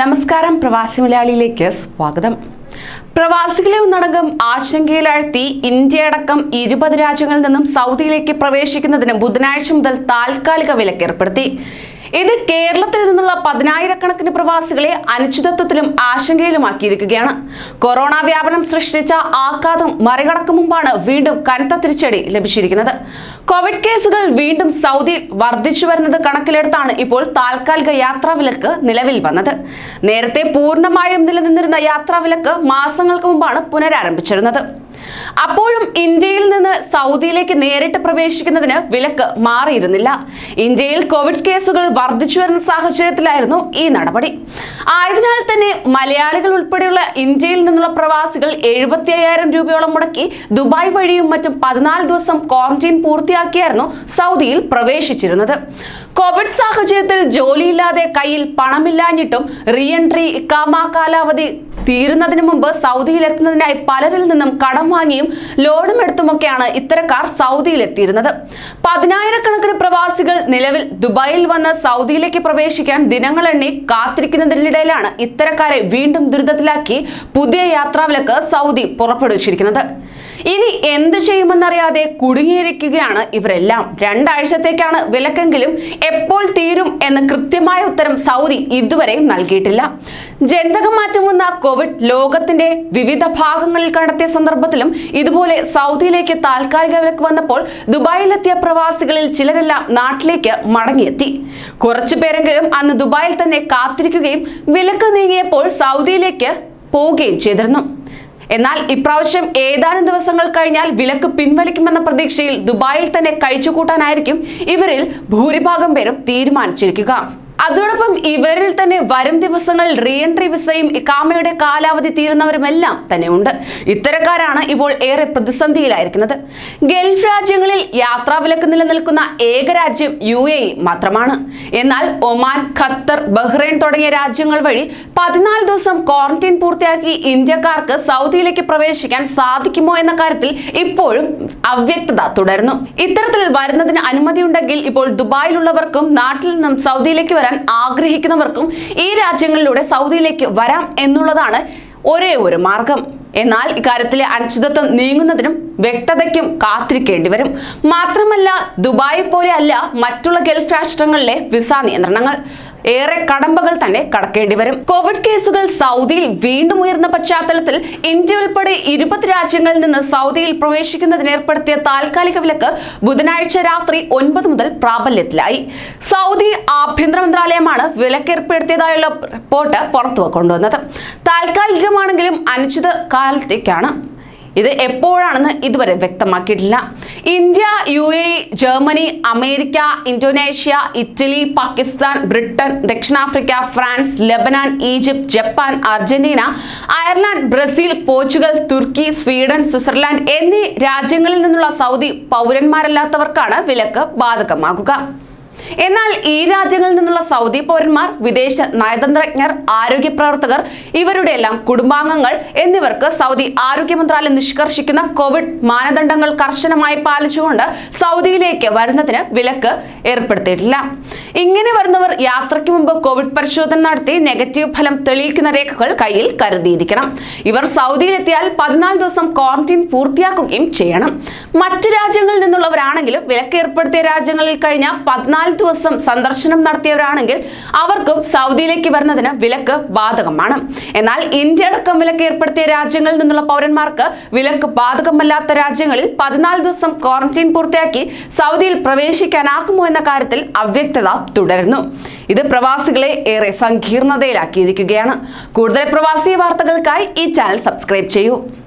നമസ്കാരം പ്രവാസി മലയാളിയിലേക്ക് സ്വാഗതം. പ്രവാസികളെ ഒന്നടങ്കം ആശങ്കയിലാഴ്ത്തി ഇന്ത്യയടക്കം ഇരുപത് രാജ്യങ്ങളിൽ നിന്നും സൗദിയിലേക്ക് പ്രവേശിക്കുന്നതിന് ബുധനാഴ്ച മുതൽ താൽക്കാലിക വിലക്കേർപ്പെടുത്തി. ഇത് കേരളത്തിൽ നിന്നുള്ള പതിനായിരക്കണക്കിന് പ്രവാസികളെ അനിശ്ചിതത്വത്തിലും ആശങ്കയിലുമാക്കിയിരിക്കുകയാണ്. കൊറോണ വ്യാപനം സൃഷ്ടിച്ച ആഘാതം മറികടക്കും മുമ്പാണ് വീണ്ടും കനത്ത തിരിച്ചടി ലഭിച്ചിരിക്കുന്നത്. കോവിഡ് കേസുകൾ വീണ്ടും സൗദിയിൽ വർദ്ധിച്ചു വരുന്നത് കണക്കിലെടുത്താണ് ഇപ്പോൾ താൽക്കാലിക യാത്രാവിലക്ക് നിലവിൽ വന്നത്. നേരത്തെ പൂർണമായും നിലനിന്നിരുന്ന യാത്രാവിലക്ക് മാസങ്ങൾക്ക് മുമ്പാണ് പുനരാരംഭിച്ചിരുന്നത്. അപ്പോഴും ഇന്ത്യയിൽ നിന്ന് സൗദിയിലേക്ക് നേരിട്ട് പ്രവേശിക്കുന്നതിന് വിലക്ക് മാറിയിരുന്നില്ല. ഇന്ത്യയിൽ കോവിഡ് കേസുകൾ വർദ്ധിച്ചു വരുന്ന സാഹചര്യത്തിലായിരുന്നു ഈ നടപടി. ആയതിനാൽ തന്നെ മലയാളികൾ ഉൾപ്പെടെയുള്ള ഇന്ത്യയിൽ നിന്നുള്ള പ്രവാസികൾ എഴുപത്തി അയ്യായിരം രൂപയോളം മുടക്കി ദുബായ് വഴിയും മറ്റും പതിനാല് ദിവസം ക്വാറന്റൈൻ പൂർത്തിയാക്കിയായിരുന്നു സൗദിയിൽ പ്രവേശിച്ചിരുന്നത്. കോവിഡ് സാഹചര്യത്തിൽ ജോലിയില്ലാതെ കയ്യിൽ പണമില്ലാഞ്ഞിട്ടും റീ എൻട്രി ഇക്കാമ കാലാവധി തീരുന്നതിന് മുമ്പ് സൗദിയിൽ എത്തുന്നതിനായി പലരിൽ നിന്നും കടം വാങ്ങിയും ലോണും എടുത്തുമൊക്കെയാണ് ഇത്തരക്കാർ സൗദിയിൽ എത്തിയിരുന്നത് പതിനായിരക്കണക്കിന് പ്രവാസികൾ നിലവിൽ ദുബായിൽ വന്ന് സൗദിയിലേക്ക് പ്രവേശിക്കാൻ ദിനങ്ങളെണ്ണി കാത്തിരിക്കുന്നതിനിടയിലാണ് ഇത്തരക്കാരെ വീണ്ടും ദുരിതത്തിലാക്കി പുതിയ യാത്രാവിലക്ക് സൗദി പുറപ്പെടുവിച്ചിരിക്കുന്നത്. ഇനി എന്തു ചെയ്യുമെന്നറിയാതെ കുടുങ്ങിയിരിക്കുകയാണ് ഇവരെല്ലാം. രണ്ടാഴ്ചത്തേക്കാണ് വിലക്കെങ്കിലും എപ്പോൾ തീരും എന്ന് കൃത്യമായ ഉത്തരം സൗദി ഇതുവരെയും നൽകിയിട്ടില്ല. ജനിതകം മാറ്റം വന്ന കോവിഡ് ലോകത്തിന്റെ വിവിധ ഭാഗങ്ങളിൽ കണ്ടെത്തിയ സന്ദർഭത്തിലും ഇതുപോലെ സൗദിയിലേക്ക് താൽക്കാലിക വിലക്ക് വന്നപ്പോൾ ദുബായിലെത്തിയ പ്രവാസികളിൽ ചിലരെല്ലാം നാട്ടിലേക്ക് മടങ്ങിയെത്തി. കുറച്ചു പേരെങ്കിലും അന്ന് ദുബായിൽ തന്നെ കാത്തിരിക്കുകയും വിലക്ക് നീങ്ങിയപ്പോൾ സൗദിയിലേക്ക് പോവുകയും ചെയ്തിരുന്നു. എന്നാൽ ഇപ്രാവശ്യം ഏതാനും ദിവസങ്ങൾ കഴിഞ്ഞാൽ വിലക്ക് പിൻവലിക്കുമെന്ന പ്രതീക്ഷയിൽ ദുബായിൽ തന്നെ കഴിച്ചുകൂട്ടാനായിരിക്കും ഇവരിൽ ഭൂരിഭാഗം പേരും തീരുമാനിച്ചിരിക്കുക. അതോടൊപ്പം ഇവരിൽ തന്നെ വരും ദിവസങ്ങൾ റീഎൻട്രി വിസയും ഇക്കാമയുടെ കാലാവധി തീരുന്നവരുമെല്ലാം തന്നെ ഉണ്ട് ഇത്തരക്കാരാണ് ഇപ്പോൾ ഏറെ പ്രതിസന്ധിയിലായിരിക്കുന്നത്. ഗൾഫ് രാജ്യങ്ങളിൽ യാത്രാവിലക്ക് നിലനിൽക്കുന്ന ഏക രാജ്യം യു എ മാത്രമാണ്. എന്നാൽ ഒമാൻ ഖത്തർ ബഹ്റൈൻ തുടങ്ങിയ രാജ്യങ്ങൾ വഴി പതിനാല് ദിവസം ക്വാറന്റൈൻ പൂർത്തിയാക്കി ഇന്ത്യക്കാർക്ക് സൗദിയിലേക്ക് പ്രവേശിക്കാൻ സാധിക്കുമോ എന്ന കാര്യത്തിൽ ഇപ്പോഴും അവ്യക്തത തുടരുന്നു. ഇത്തരത്തിൽ വരുന്നതിന് അനുമതിയുണ്ടെങ്കിൽ ഇപ്പോൾ ദുബായിലുള്ളവർക്കും നാട്ടിൽ നിന്നും സൗദിയിലേക്ക് വരാൻ ആഗ്രഹിക്കുന്നവർക്കും ഈ രാജ്യങ്ങളിലൂടെ സൗദിയിലേക്ക് വരാം എന്നുള്ളതാണ് ഒരേ ഒരു മാർഗം. എന്നാൽ ഇക്കാര്യത്തിലെ അനിശ്ചിതത്വം നീങ്ങുന്നതിനും വ്യക്തതയ്ക്കും കാത്തിരിക്കേണ്ടി വരും. മാത്രമല്ല ദുബായ് പോലെ അല്ല മറ്റുള്ള ഗൾഫ് രാഷ്ട്രങ്ങളിലെ വിസ നിയന്ത്രണങ്ങൾ. ഏറെ കടമ്പകൾ തന്നെ കടക്കേണ്ടി വരും. കോവിഡ് കേസുകൾ സൗദിയിൽ വീണ്ടും ഉയർന്ന പശ്ചാത്തലത്തിൽ ഇന്ത്യ ഉൾപ്പെടെ ഇരുപത് രാജ്യങ്ങളിൽ നിന്ന് സൗദിയിൽ പ്രവേശിക്കുന്നതിന് ഏർപ്പെടുത്തിയ താൽക്കാലിക വിലക്ക് ബുധനാഴ്ച രാത്രി ഒൻപത് മുതൽ പ്രാബല്യത്തിലായി. സൗദി ആഭ്യന്തര മന്ത്രാലയമാണ് വിലക്ക് ഏർപ്പെടുത്തിയതായുള്ള റിപ്പോർട്ട് പുറത്തു കൊണ്ടുവന്നത് താൽക്കാലികമാണെങ്കിലും അനിശ്ചിത കാലത്തേക്കാണ് ഇത് എപ്പോഴാണെന്ന് ഇതുവരെ വ്യക്തമാക്കിയിട്ടില്ല. India U A Germany America Indonesia Italy Pakistan Britain ദക്ഷിണാഫ്രിക്ക France Lebanon Egypt Japan Argentina Ireland Brazil Portugal തുർക്കി സ്വീഡൻ സ്വിറ്റ്സർലാൻഡ് എന്നീ രാജ്യങ്ങളിൽ നിന്നുള്ള സൗദി പൗരന്മാരല്ലാത്തവർക്കാണ് വിലക്ക് ബാധകമാകുക. എന്നാൽ ഈ രാജ്യങ്ങളിൽ നിന്നുള്ള സൗദി പൗരന്മാർ വിദേശ നയതന്ത്രജ്ഞർ ആരോഗ്യ പ്രവർത്തകർ ഇവരുടെ എല്ലാം കുടുംബാംഗങ്ങൾ എന്നിവർക്ക് സൗദി ആരോഗ്യ മന്ത്രാലയം നിഷ്കർഷിക്കുന്ന കോവിഡ് മാനദണ്ഡങ്ങൾ കർശനമായി പാലിച്ചുകൊണ്ട് സൗദിയിലേക്ക് വരുന്നതിന് വിലക്ക് ഏർപ്പെടുത്തിയിട്ടില്ല. ഇങ്ങനെ വരുന്നവർ യാത്രയ്ക്ക് മുമ്പ് കോവിഡ് പരിശോധന നടത്തി നെഗറ്റീവ് ഫലം തെളിയിക്കുന്ന രേഖകൾ കയ്യിൽ കരുതിയിരിക്കണം. ഇവർ സൗദിയിലെത്തിയാൽ പതിനാല് ദിവസം ക്വാറന്റീൻ പൂർത്തിയാക്കുകയും ചെയ്യണം. മറ്റു രാജ്യങ്ങളിൽ നിന്നുള്ളവരാണെങ്കിലും വിലക്ക് ഏർപ്പെടുത്തിയ രാജ്യങ്ങളിൽ കഴിഞ്ഞ പതിനാല് ദിവസം സന്ദർശനം നടത്തിയവരാണെങ്കിൽ അവർക്കും സൗദിയിലേക്ക് വരുന്നതിന് വിലക്ക് ബാധകമാണ്. എന്നാൽ ഇന്ത്യ അടക്കം വിലക്ക് ഏർപ്പെടുത്തിയ രാജ്യങ്ങളിൽ നിന്നുള്ള പൗരന്മാർക്ക് വിലക്ക് ബാധകമല്ലാത്ത രാജ്യങ്ങളിൽ പതിനാല് ദിവസം ക്വാറന്റൈൻ പൂർത്തിയാക്കി സൗദിയിൽ പ്രവേശിക്കാനാകുമോ എന്ന കാര്യത്തിൽ അവ്യക്തത തുടരുന്നു. ഇത് പ്രവാസികളെ ഏറെ സങ്കീർണതയിലാക്കിയിരിക്കുകയാണ്. കൂടുതൽ പ്രവാസി വാർത്തകൾക്കായി ഈ ചാനൽ സബ്സ്ക്രൈബ് ചെയ്യൂ.